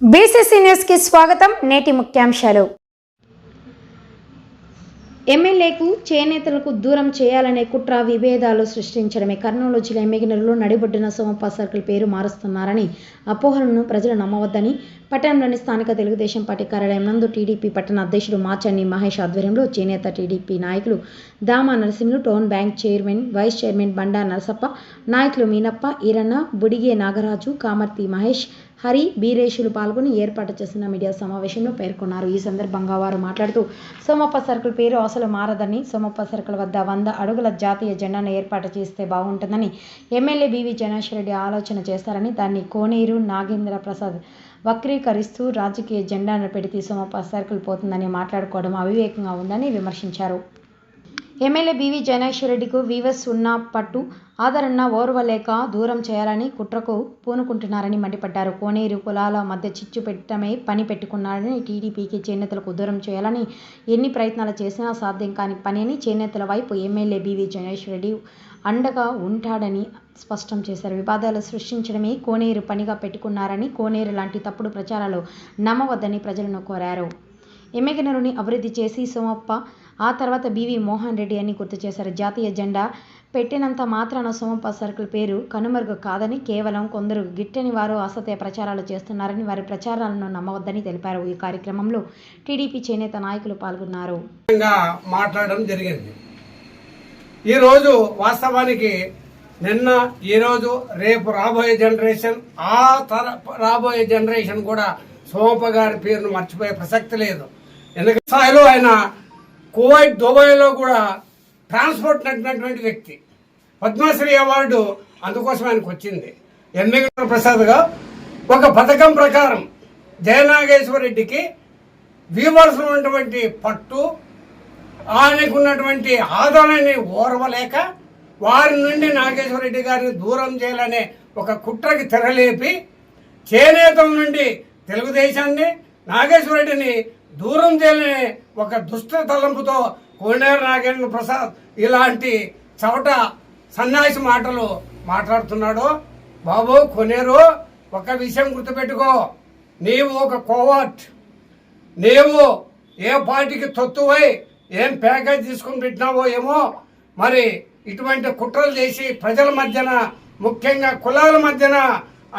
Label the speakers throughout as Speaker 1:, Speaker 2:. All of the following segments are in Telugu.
Speaker 1: బీసీసీ న్యూస్కి స్వాగతం నేటి ముఖ్యాంశాలు. ఎమ్మెల్యేకు చేనేతలకు దూరం చేయాలనే కుట్ర విభేదాలు సృష్టించడమే. కర్నూలు జిల్లా ఎమ్మెగినరులో నడిబొడ్డున సోమప్ప సర్కిల్ పేరు మారుస్తున్నారని అపోహలను ప్రజలు నమ్మవద్దని పట్టణంలోని స్థానిక తెలుగుదేశం పార్టీ కార్యాలయం నందు టీడీపీ పట్టణ అధ్యక్షుడు మాచండి మహేష్ ఆధ్వర్యంలో చేనేత టీడీపీ నాయకులు Dama Narasimhulu town bank chairman vice chairman Banda Narasappa నాయకులు మీనప్ప ఈరన్న బుడిగే నాగరాజు కామర్తి మహేష్ హరి బీరేషులు పాల్గొని ఏర్పాటు చేసిన మీడియా సమావేశంలో పేర్కొన్నారు. ఈ సందర్భంగా వారు మాట్లాడుతూ సోమప్ప సర్కిల్ పేరు అసలు మారదని సోమప్ప సర్కిల్ వద్ద వంద అడుగుల జాతీయ జెండాను ఏర్పాటు చేస్తే బాగుంటుందని ఎమ్మెల్యే బివి జనేశ్వర రెడ్డి ఆలోచన చేస్తారని దాన్ని కోనేరు నాగేంద్ర ప్రసాద్ వక్రీకరిస్తూ రాజకీయ జెండాను పెడితే సోమప్ప సర్కిల్ పోతుందని మాట్లాడుకోవడం అవివేకంగా ఉందని విమర్శించారు. ఎమ్మెల్యే బివి జనేశ్వరరెడ్డికు వీవస్ ఉన్న పట్టు ఆదరణ ఓర్వలేక దూరం చేయాలని కుట్రకు పూనుకుంటున్నారని మండిపడ్డారు. కోనేరు కులాల మధ్య చిచ్చు పెట్టడమే పని పెట్టుకున్నారని టీడీపీకి చేనేతలకు దూరం చేయాలని ఎన్ని ప్రయత్నాలు చేసినా సాధ్యం కాని పని అని చేనేతల వైపు ఎమ్మెల్యే బివి జనేశ్వరరెడ్డి అండగా ఉంటాడని స్పష్టం చేశారు. వివాదాలు సృష్టించడమే కోనేరు పనిగా పెట్టుకున్నారని కోనేరు లాంటి తప్పుడు ప్రచారాలు నమ్మవద్దని ప్రజలను కోరారు. ఎమ్మెగనరుని అభివృద్ధి చేసి సోమప్ప ఆ తర్వాత బివి మోహన్ రెడ్డి అని గుర్తు చేశారు. జాతీయ జెండా పెట్టినంత మాత్రాన సోమప్ప సర్కిల్ పేరు కనుమరుగు కాదని కేవలం కొందరు గిట్టని వారు అసత్య ప్రచారాలు చేస్తున్నారని వారి ప్రచారాలను నమ్మవద్దని తెలిపారు. ఈ కార్యక్రమంలో టీడీపీ చేనేత నాయకులు పాల్గొన్నారు.
Speaker 2: మాట్లాడడం జరిగింది. ఈరోజు వాస్తవానికి నిన్న ఈరోజు రేపు రాబోయే జనరేషన్ ఆ తర రాబోయే జనరేషన్ కూడా సోమప్ప గారి పేరును మర్చిపోయే ప్రసక్తి లేదు. ఎందుకంటే స్థాయిలో ఆయన కువైట్ దుబాయ్లో కూడా ట్రాన్స్పోర్ట్ నడిపినటువంటి వ్యక్తి. పద్మశ్రీ అవార్డు అందుకోసం ఆయనకు వచ్చింది. ఎన్వి ప్రసాద్గా ఒక పథకం ప్రకారం జయనాగేశ్వర రెడ్డికి వీవర్స్ ఉన్నటువంటి పట్టు ఆయనకున్నటువంటి ఆదాయాన్ని ఆదరణని ఓర్వలేక వారి నుండి నాగేశ్వర రెడ్డి గారిని దూరం చేయాలనే ఒక కుట్రకి తెరలేపి చేనేతం నుండి తెలుగుదేశాన్ని నాగేశ్వర రెడ్డిని దూరం చేయలేని ఒక దుష్ట తలంపుతో కోనేరు నాగేంద్ర ప్రసాద్ ఇలాంటి చవట సన్నాసి మాటలు మాట్లాడుతున్నాడు. బాబు కొనేరు ఒక విషయం గుర్తుపెట్టుకో. నీవు ఒక కోవర్ట్. నీవు ఏ పార్టీకి తొత్తువై ఏం ప్యాకేజ్ తీసుకుని పెట్టినావో ఏమో మరి ఇటువంటి కుట్రలు చేసి ప్రజల మధ్యన ముఖ్యంగా కులాల మధ్యన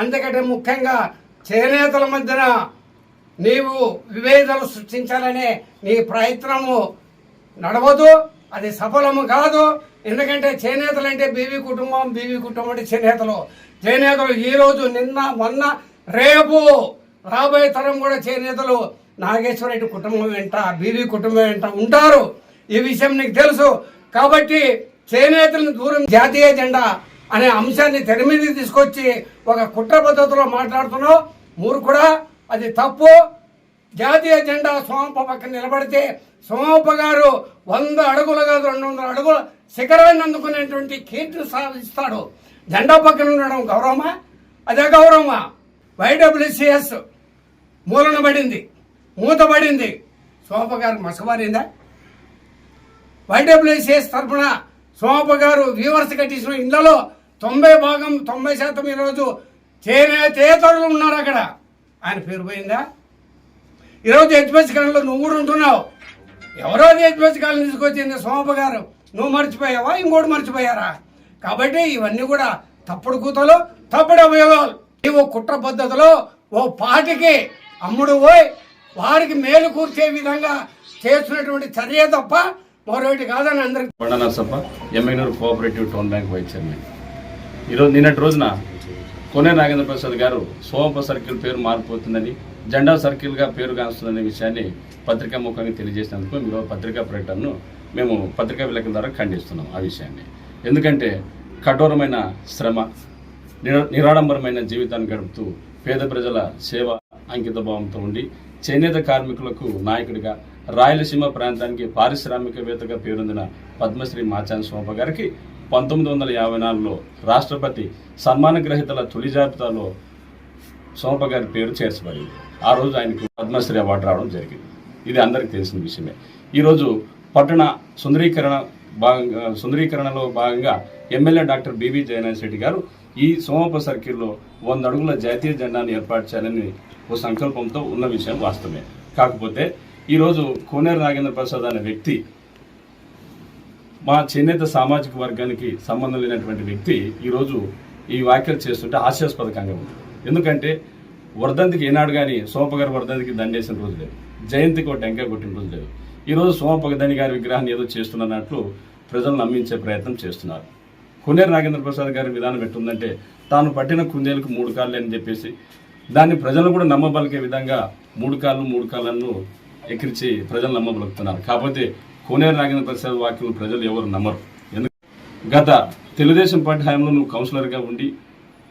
Speaker 2: అందుకంటే ముఖ్యంగా చేనేతల మధ్యన నీవు విభేదాలు సృష్టించాలనే నీ ప్రయత్నము నడవదు అది సఫలము కాదు. ఎందుకంటే చేనేతలు అంటే బీవీ కుటుంబం బీవీ కుటుంబం అంటే చేనేతలు. చేనేతలు ఈరోజు నిన్న మొన్న రేపు రాబోయే తరం కూడా చేనేతలు. నాగేశ్వరరెడ్డి కుటుంబం వెంట బీవీ కుటుంబం వెంట ఉంటారు. ఈ విషయం నీకు తెలుసు. కాబట్టి చేనేతలను దూరం జాతీయ జెండా అనే అంశాన్ని తెర మీదకి తీసుకొచ్చి ఒక కుట్ర పద్ధతిలో మాట్లాడుతున్నావు. మూరు కూడా అది తప్పు. జాతీయ జెండా సోమప్ప పక్కన నిలబడితే సోమప్ప గారు వంద అడుగులు కాదు రెండు వందల అడుగుల శిఖరాన్ని అందుకునేటువంటి కీర్తిని సాధిస్తాడు. జెండా పక్కన ఉండడం గౌరవమా? అదే గౌరవమా? వైడబ్ల్యూసిఎస్ మూలన పడింది మూతపడింది సోమప్ప గారు మసకబారిందా వైడబ్ల్యూసిఎస్ తరఫున సోమప్ప గారు వ్యూవర్స్ కట్టించిన ఇళ్ళలో తొంభై భాగం తొంభై శాతం ఈరోజు చేనే చేతరులు ఉన్నారు అక్కడ. ఆయన పేరు పోయిందా? ఈరోజు హెచ్పిఎస్ కాలంలో నువ్వు కూడా ఉంటున్నావు. ఎవరో హెచ్పిఎస్ కాలం తీసుకొచ్చింది సోమప్ప గారు. నువ్వు మర్చిపోయావా? ఇంకోటి మర్చిపోయారా? కాబట్టి ఇవన్నీ కూడా తప్పుడు కూతలు తప్పుడు ఉపయోగాలు నీవు కుట్ర పద్ధతిలో ఓ పాటికి అమ్ముడు పోయి వారికి మేలు కూర్చే విధంగా చేస్తున్నటువంటి చర్య తప్ప మరొకటి కాదని అందరికి
Speaker 3: Konda Narasappa Yemmiganur cooperative town bank vice chairman. ఈరోజు నిన్నటి రోజున కొనే నాగేంద్ర ప్రసాద్ గారు సోమప్ప సర్కిల్ పేరు మారిపోతుందని జెండా సర్కిల్గా పేరు కాస్తుందనే విషయాన్ని పత్రికా ముఖంగా తెలియజేసినందుకు మీరు పత్రికా ప్రకటనను మేము పత్రికా విలేకరుల ద్వారా ఖండిస్తున్నాం ఆ విషయాన్ని. ఎందుకంటే కఠోరమైన శ్రమ నిరాడంబరమైన జీవితాన్ని గడుపుతూ పేద ప్రజల సేవ అంకిత భావంతో ఉండి చేనేత కార్మికులకు నాయకుడిగా రాయలసీమ ప్రాంతానికి పారిశ్రామికవేత్తగా పేరొందిన పద్మశ్రీ మాచాన్ సోమ గారికి పంతొమ్మిది వందల యాభై నాలుగులో రాష్ట్రపతి సన్మాన గ్రహీతల తొలి జాబితాలో సోమప్ప గారి పేరు చేర్చబడింది. ఆ రోజు ఆయనకు పద్మశ్రీ అవార్డు రావడం జరిగింది. ఇది అందరికీ తెలిసిన విషయమే. ఈరోజు పట్టణ సుందరీకరణ భాగంగా సుందరీకరణలో భాగంగా MLA doctor B V Jayanath Reddy garu ఈ సోమప సర్కిల్లో వంద అడుగుల జాతీయ జెండాను ఏర్పాటు చేయాలని ఓ సంకల్పంతో ఉన్న విషయం వాస్తవమే. కాకపోతే ఈరోజు కోనేరు నాగేంద్ర ప్రసాద్ అనే వ్యక్తి మా చేనేత సామాజిక వర్గానికి సంబంధం లేనటువంటి వ్యక్తి ఈరోజు ఈ వ్యాఖ్యలు చేస్తుంటే హాస్యాస్పదకంగా ఉంది. ఎందుకంటే వర్ధంతికి ఏనాడు కానీ సోమప్ప గారి వర్ధంతికి దండేసిన రోజు లేదు. జయంతికి ఒక టెంకాయ కొట్టిన రోజు లేదు. ఈరోజు సోమపగదని దని గారి విగ్రహాన్ని ఏదో చేస్తున్నట్లు ప్రజలు నమ్మించే ప్రయత్నం చేస్తున్నారు. కొనేరు నాగేంద్ర ప్రసాద్ గారి విధానం ఎట్టుందంటే తాను పట్టిన కుందేలకు మూడు కాళ్ళు అని చెప్పేసి దాన్ని ప్రజలు కూడా నమ్మబలికే విధంగా మూడు కాళ్ళు మూడు కాళ్ళను ఎక్కిరిచి ప్రజలు నమ్మబలుకుతున్నారు. కాకపోతే కోనేరు నాగేంద్ర ప్రసాద్ వాక్యం ప్రజలు ఎవరు నమ్మరు. ఎందుకు? గత తెలుగుదేశం పార్టీ హయాంలో నువ్వు కౌన్సిలర్గా ఉండి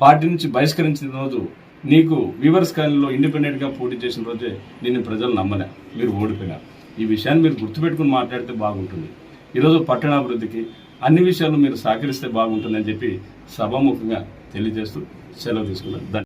Speaker 3: పార్టీ నుంచి బహిష్కరించిన రోజు నీకు వీవర్స్ కాలనీలో ఇండిపెండెంట్గా పోటీ చేసిన రోజే నిన్ను ప్రజలు నమ్మలే. మీరు ఓడిపోయినారు. ఈ విషయాన్ని మీరు గుర్తుపెట్టుకుని మాట్లాడితే బాగుంటుంది. ఈరోజు పట్టణాభివృద్ధికి అన్ని విషయాలు మీరు సహకరిస్తే బాగుంటుందని చెప్పి సభాముఖంగా తెలియజేస్తూ సెలవు తీసుకున్నారు